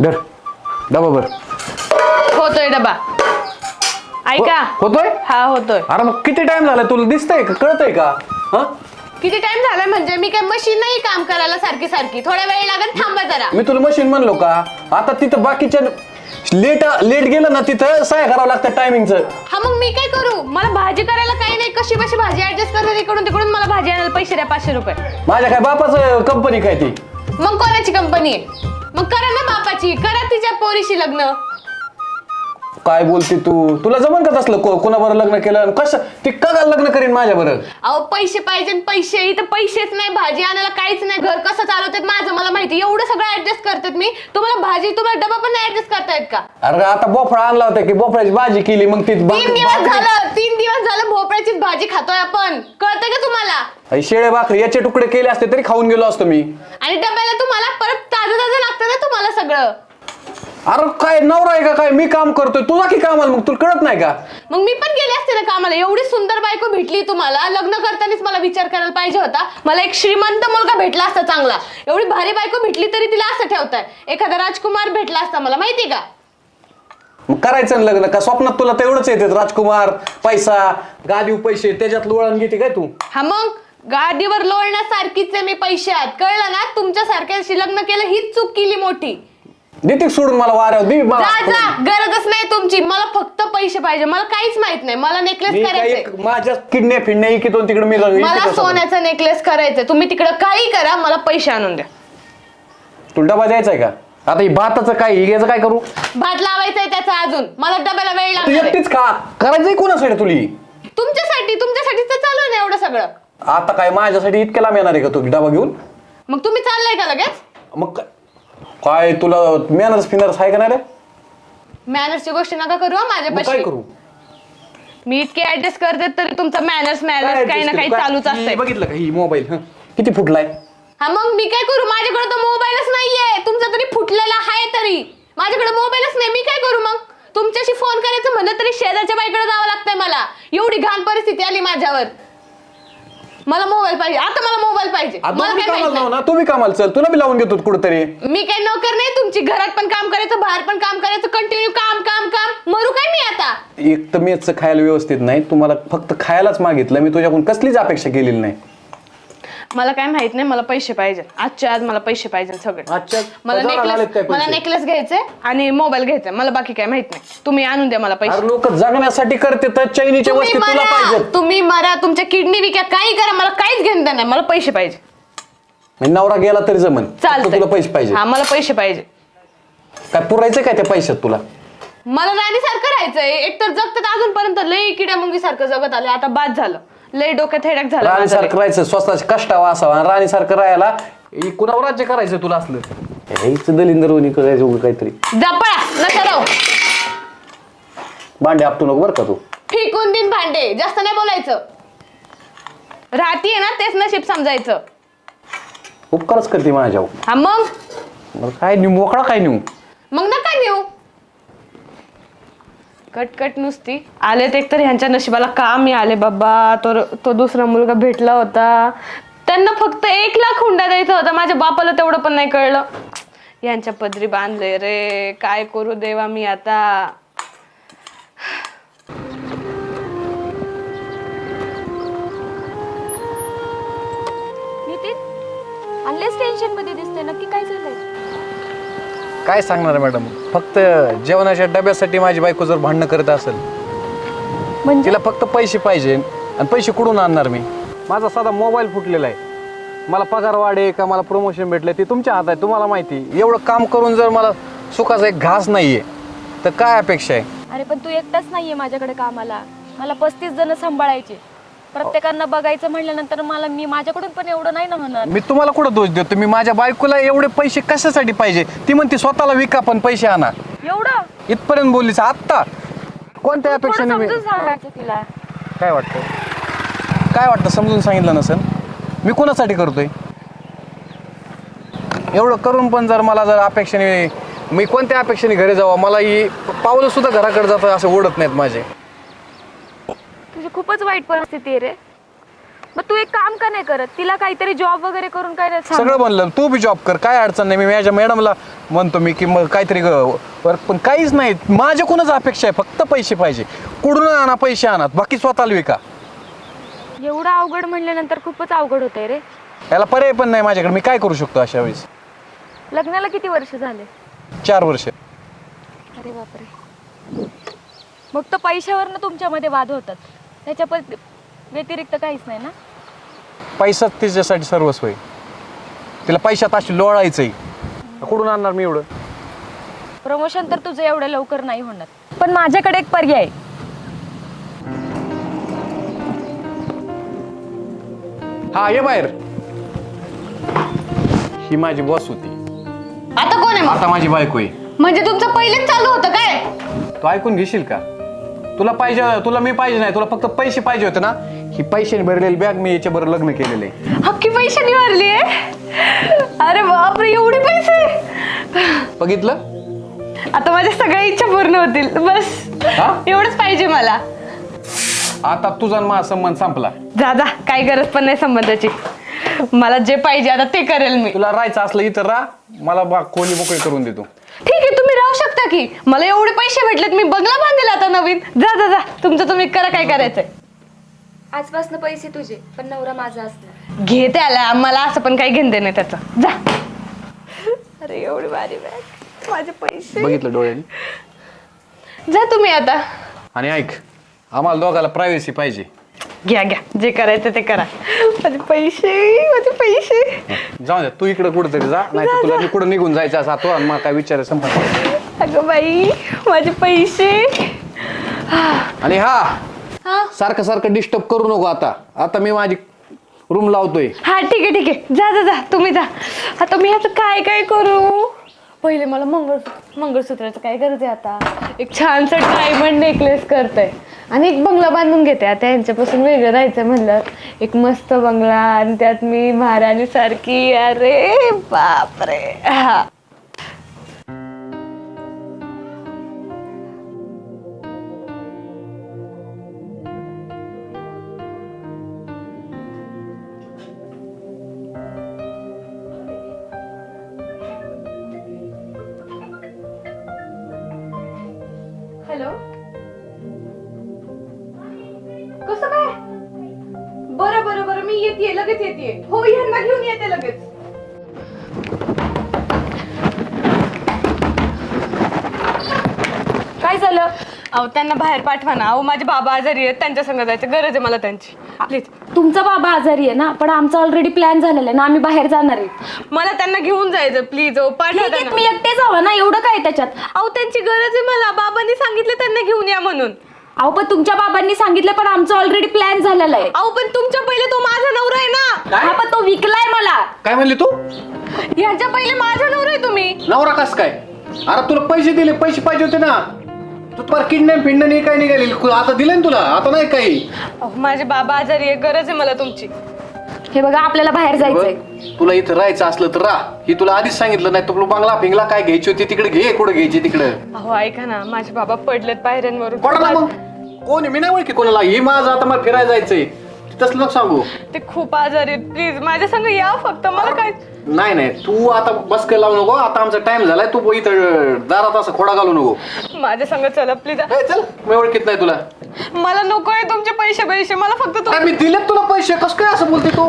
धर. डबा भर. होतोय डबा. ऐका. हो- होतोय? हा होतोय. अरे मग किती टाइम झाला तुला? दिसतंय का? कळतंय का? हा? किती टाइम झालाय म्हणजे? मी काय मशीन नाही काम करायला सारखी सारखी. थोडा वेळ लागेल थांबा जरा. मी तुला मशीन म्हणलो का? आता तिथं बाकीच्या लेट लेट गेलं ना तिथं सहाय करावं लागतं टायमिंगचं हा मग मी काय करू? मला भाजी करायला काही नाही. कशी कशी भाजी ऍडजस्ट करते इकडून तिकडून? मला भाजी आणायला पैसे द्या पाचशे रुपये. माझ्या काय बापाचं कंपनी काय ती? मग कोणाची कंपनी आहे मग करा ना बापाची करा तिच्या पोरीशी लग्न. काय बोलते तू? तुला जमन का तसलं को- कोणाबरोबर लग्न केलं? आणि कसं ती का लग्न करीन माझ्या बरोबर अहो पैसे पाहिजे न पैसे. इथं पैसेच नाही भाजी आणायला काहीच नाही. घर कसं चालवतात माझं? मला माहिती. एवढं सगळं ऍडजस्ट करतात मी. तुम्हाला भाजी तुम्हाला डबा पण नाही ऍडजस्ट करतायत का? अरे आता बोफळा आणला होता की बोफळ्याची भाजी केली मग ती तीन दिवस झालं तीन दिवस झालं भोपळ्याचीच भाजी खातोय आपण. कळतंय का तुम्हाला? अरे शेळे भाकरी याचे तुकडे केले असते तरी खाऊन गेलो असतो मी. आणि डब्याला तुम्हाला परत ताजं ताजं लागतं ना तुम्हाला सगळं. अरे काय नवरा आहे का काय? मी काम करतोय. तुला की कामाला मग. तुला कळत नाही का? मग मी पण गेले असते ना कामाला. एवढी सुंदर बायको भेटली तुम्हाला. लग्न करतानाच मला विचार करायला पाहिजे होता. मला एक श्रीमंत मुलगा भेटला असता चांगला. एवढी भारी बायको भेटली तरी तिला असं ठेवताय. एखादा राजकुमार भेटला असता मला. माहिती का? मग करायचं ना लग्न. का स्वप्नात तुला तेवढंच येते. राजकुमार पैसा गादीव पैसे त्याच्यात लोळण घेते काय तू? हा मग? गाडीवर लोळण्यासारखीच आहे मी पैशात. कळलं ना? तुमच्या सारख्याशी लग्न केलं हीच चूक केली मोठी. देते सोडून मला वाऱ्यावर. दे जा गरजच नाही तुमची. मला फक्त पैसे पाहिजे. मला काहीच माहीत नाही. मला मी नेकलेस काय करायचंय. एक माझ्या किडने फिडणे इकितो तिकडे मी मला. सोन्याचा नेकलेस करायचंय. तुम्ही तिकडं काही करा. मला पैसे आणून द्या. तुला डबा द्यायचा आहे का? आता ही भाताचं काय ही याचं काय करू? भात लावायचंय त्याचा अजून. मला डब्याला वेळ तू लागणार आहे. एकटीच का? करायचंय कोणासाठी तुली तुमच्यासाठी तुमच्यासाठी तर चालू आहे ना एवढं सगळं. आता काय माझ्यासाठी इतक्या लांब येणार आहे का तू? डबा घेऊन? मग तुम्ही चाललाय का लगेच? मग काय- काय तुला मॅनर्स फिनर्स आहे का नाही रे? मॅनर्सची गोष्टी नका करू हा मग काय माझ्यापाशी करू? मी इतके ऍडजस्ट करते तरी तुमचा मॅनर्स काय मॅनर्स काही ना adjust काही करू? काय- चालूच ही असतंय बघितलं का ही मोबाईल किती फुटलाय? हा मग मी काय करू? माझ्याकडे तर मोबाईलच नाहीये. तुमचा तरी फुटलेला आहे तरी. माझ्याकडे मोबाईलच नाही. मी काय करू मग? तुमच्याशी फोन करायचं म्हणलं तरी शेजारच्या बाईकडे जावं लागतंय मला. एवढी घाण परिस्थिती आली माझ्यावर. मला मोबाईल पाहिजे. आता मला मोबाईल पाहिजे. आता मला तुम्ही काय कामाला माहीत लाव ना. तुम्ही कामाला चल. तुला बी लावून घेतो कुठेतरी. नाही. मी काय नोकर नाही तुमची. घरात पण काम करायचं बाहेर पण काम करायचं. कंटिन्यू काम काम काम. मरू काय मी आता? एक तर मेच खायला व्यवस्थित नाही. तुम्हाला फक्त खायलाच मागितलं. मी तुझ्याकडून कसलीच अपेक्षा केलेली नाही. मला काय माहीत नाही मला पैसे पाहिजे. आजच्या आज मला पैसे पाहिजे सगळे. आजच्या मला बाजारात आलेत काय नेकलेस मला पैसे? नेकलेस घ्यायचंय आणि मोबाईल घ्यायचंय मला बाकी काय माहीत नाही. तुम्ही आणून द्या मला पैसे. अरे लोक जगण्यासाठी करते तर चैनीच्या तुम्ही वस्ती तुला मरा. पाहिजेत. तुम्ही मरा. तुमच्या किडनी विक्या काही करा. मला काहीच घेणं देणं नाही. मला पैसे पाहिजे. आणि नवरा गेला तरी जमन. फक्त चालतंय. तुला पैसे पाहिजे हा मला पैसे पाहिजे. काय पुरायचं काय त्या पैशात तुला? मला राणीसारखं राहायचंय. एकतर जगतात अजूनपर्यंत लय किड्या मुंगी सारखं जगत आले. आता बाद झालं. लय डोक्यात हेडॅक झालं माझं लय. राणीसारखं राहायचं स्वस्ताचे कष्टावा असावा आणि राणीसारखं राहायला इ- कुणावर राज्य करायचं तुला असलं? हेच दलिंदर वणी करायचं उगं काहीतरी. जा पळा नका राहू भांडे आपटू नको बरं का तू. फेकून दिन भांडे जास्त नाही बोलायचं. राहतीये ना तेच नशीब समजायचं. उपकारच करते माझ्यावर. हा मग? मग काय नेऊ? मोकळा काय नेऊ मग नका नेऊ कटकट नुसती. आलेत एकतर ह्यांच्या नशिबाला का मी आले बाबा. तो तो दुसरा मुलगा भेटला होता. त्यांना फक्त एक लाख हुंडा द्यायचा होता. माझ्या बापाला तेवढं पण नाही कळलं. यांच्या पदरी बांधले रे. काय करू देवा मी आता? नितीन आणलेच टेन्शनमध्ये दिसते नक्की काय झालंय काय सांगणार मॅडम? फक्त जेवणाच्या डब्यासाठी माझी बायको जर भांडणं करत असेल म्हणजे? तिला फक्त पैसे पाहिजे आणि पैसे कुठून आणणार मी? माझा साधा मोबाईल फुटलेला आहे. मला पगार वाढे का मला प्रमोशन भेटलं ते तुमच्या हात आहे तुम्हाला माहिती एवढं काम करून जर मला सुखाचा एक घास नाहीये तर काय अपेक्षा आहे? अरे पण तू एकटाच नाहीये माझ्याकडे कामाला. मला पस्तीस जण सांभाळायचे. प्रत्येकांना बघायचं म्हटल्यानंतर मला मी माझ्याकडून पण एवढं नाही ना होणार मी तुम्हाला कुठं दोष देतो? मी माझ्या बायकोला एवढे पैसे कशासाठी पाहिजे? ती म्हणते स्वतःला विका पण पैसे आणा. एवढं? इथपर्यंत बोललीस आत्ता. कोणत्या अपेक्षेने मी समजून सांगायचं तिला. काय वाटतं? काय वाटतं? समजून सांगितलं नसेल? मी कोणासाठी करतोय? एवढं करून पण जर मला जर अपेक्षेने मी कोणत्या अपेक्षेने घरी जावं? मला ही पावलं सुद्धा घराकडे जातं असं ओढत नाहीत माझे. तुझी खूपच वाईट परिस्थिती आहे रे. मग तू एक काम का नाही करत? तिला काहीतरी जॉब वगैरे करून काय सांग. सगळं म्हणलं तू बी जॉब कर. काय अडचण नाही. मी माझ्या मॅडमला म्हणतो मी की मग काहीतरी वर्क पण काहीच नाही. माझ्याकडूनच अपेक्षा आहे? फक्त पैसे पाहिजे. कुठून आणा पैसे आणा बाकी स्वतःला विका. एवढं अवघड म्हणल्यानंतर खूपच अवघड होतंय रे. याला पर्याय पण नाही माझ्याकडे. मी काय करू शकतो अशा वेळेस? लग्नाला किती वर्ष झाले? चार वर्ष. अरे बापरे. मग तर पैशावरनं तुमच्यामध्ये वाद होतात. त्याच्या पण व्यतिरिक्त काहीच नाही ना? पैसाच तिच्यासाठी सर्वस्व आहे तिला पैशात अशी लोळायचंय. कुठून आणणार मी एवढं? प्रमोशन तर तुझं एवढं लवकर नाही होणार. पण माझ्याकडे एक पर्याय आहे. हा ये बाहेर. ही माझी बॉस होती. आता कोण आहे मग? आता माझी बायको आहे. म्हणजे तुमचं पहिलेच चालू होतं काय? तू ऐकून घेशील का? तुला पाहिजे तुला मी पाहिजे नाही तुला फक्त पैसे पाहिजे होते ना? ही पैशाने भरलेली बॅग मी याच्या बरोबर लग्न केलेलं. हक्की पैसे निवडली अरे बापरे एवढे पैसे? बघितलं? आता माझ्या सगळ्या इच्छा पूर्ण होतील. बस. हा? एवढंच पाहिजे मला. आता तुझा आणि माझा संबंध संपला. जा जा. काही गरज पण नाही संबंधाची. मला जे पाहिजे आता ते करेल मी. तुला राहायचं असलं इथं राह. मला बा कोली मोकळी करून देतो. ठीक आहे शकता की? मला एवढे पैसे भेटलेत मी बंगला बांधेल आता नवीन. जा जा जा. तुमचं तुम्ही करा काय करायचंय? आजपासून पैसे तुझे पण नवरा माझा असणार. घे त्याला मला असं पण काही घेणं नाही त्याचं. जा. अरे एवढी भारी बॅग माझे पैसे. बघितलं डोळ्याने? जा तुम्ही आता. आणि ऐक आम्हाला दोघाला प्रायव्हसी पाहिजे. घ्या घ्या. जे करायचं ते करा. माझे पैसे माझे पैसे. जाऊ दे तू इकडे कुठेतरी जा नाही तुला कुठं निघून जायचं असं तो आणि मला काय विचार संपत अगं बाई माझे पैसे. आणि हा हा? सारखं सारखं डिस्टर्ब करू नको आता. आता मी माझी रूम लावतोय. हा ठीक आहे ठीक आहे. जा जा जा. तुम्ही जा. आता मी आता काय काय करू? पहिले मला मंगळ मंगळसूत्राचं काय गरज आहे आता? एक छानसा डायमंड नेकलेस करते आणि एक बंगला बांधून घेते. आता यांच्यापासून वेगळं राहायचं म्हणलं. एक मस्त बंगला आणि त्यात मी महाराणी सारखी अरे बापरे. हा. येते लगेच येते हो यांना घेऊन येते लगेच. काय झालं? अहो त्यांना बाहेर पाठवा ना. अहो माझे बाबा आजारी आहेत. त्यांच्या संग जायचं गरज आहे मला त्यांची. प्लीज तुमचा बाबा आजारी आहे ना पण आमचा ऑलरेडी प्लॅन झालेला आहे ना आम्ही बाहेर जाणार आहे. मला त्यांना घेऊन जायचं प्लीज अहो पाठवा ठीक आहे त्यांना. तुम्ही एकटे जावा ना एवढं काय त्याच्यात? अहो त्यांची गरज आहे मला. बाबांनी सांगितलं त्यांना घेऊन या म्हणून. अहो पण तुमच्या बाबांनी सांगितलं पण आमचा ऑलरेडी प्लॅन झालेला आहे. अहो पण तुमच्या पहिले तो माझा नवरा आहे ना. हा पण तो विकलाय मला. काय म्हणली तू? ह्यांच्या पहिले माझा नवरा आहे तुम्ही. नवरा कस काय? अरे तुला पैसे दिले पैसे पाहिजे होते ना. तू पर किडनॅप फिडणं नाही काय निघाली? आता दिले ना तुला? आता नाही काही. अहो, माझे बाबा आजारी आहे गरज आहे मला तुमची. हे बघा आपल्याला बाहेर जायचंय बघ, तुला इथं राहायचं असलं तर राह. ही तुला आधीच सांगितलं नाही तुला बांगला फिंगला काय घ्यायची होती? तिकडे घे कुठं घ्यायची तिकडे. अहो ऐका ना माझे बाबा पडलेत पायऱ्यांवरून कोणा ना मग. कोण? मी नाही ओळखी कोणाला. ही माझं आता मला फिरायला जायचंय. तसलं नको सांगू. ते खूप आजारी प्लीज माझ्या संग या फक्त. मला काय? नाही नाही. तू आता बस लावू नको. आता आमचा टाइम झालाय. तू इथं दारात असं खोडा घालू नको. माझ्या संग चला प्लीज. ए, चल. मी ओळखीत नाही तुला. मला नको आहे तुमचे पैसे पैसे. मला फक्त अरे मी दिलेत तुला पैसे. कस काय असं बोलते तू?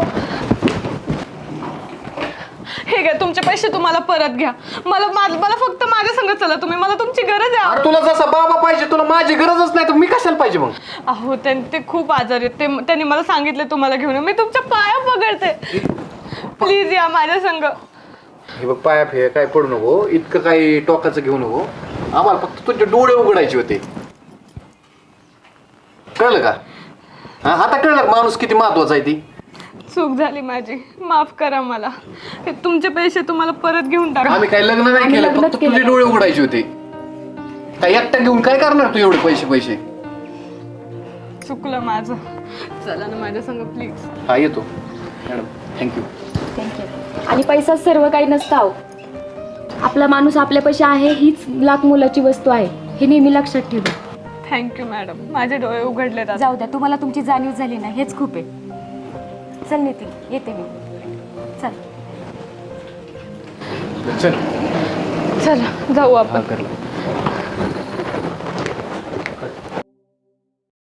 हे घ्या तुमचे पैसे तुम्हाला परत घ्या. मला मा- मला फक्त माझ्या संग चला तुम्ही मला तुमची गरज आहे. अरे तुला जसा बाबा पाहिजे तुला माझी गरजच नाही तर मी कशाला पाहिजे मग? अहो त्यां- ते खूप आजारी आहेत. ते त्यांनी मला सांगितलं तुम्हाला घेऊन या. मी तुमच्या पाया पकडते. प्लीज या माझ्या संग. हे बघ पाया फे काय पडू नको. इतकं काही टोकाचं घेऊ नको. आम्हाला फक्त तुझे डोळे उघडायचे होते. कळलं का? हा आता कळलं का माणूस किती महत्त्वाचा आहे ती? चूक झाली माझी. माफ करा मला. हे तुमचे पैसे तुम्हाला परत घेऊन टाका. आम्ही काही लग्न नाही आम्ही केलं लग्नच फक्त केलं तुझे डोळे उघडायचे होते. काय एकटा घेऊन काय करणार तू एवढे पैसे पैसे? चुकलं माझं. चला ना माझ्या संग प्लीज हा येतो. मॅडम थँक्यू थँक्यू आणि पैसा सर्व काही नसतं अहो. आपला माणूस आपल्या पैसे आहे हीच लाख मोलाची वस्तू आहे. हे नेहमी लक्षात ठेवा. थँक्यू मॅडम माझे डोळे उघडले जाऊ द्या तुम्हाला तुमची जाणीव झाली ना हेच खूप आहे. चल नितीन येते मी. चल. चल. चला जाऊ आपण.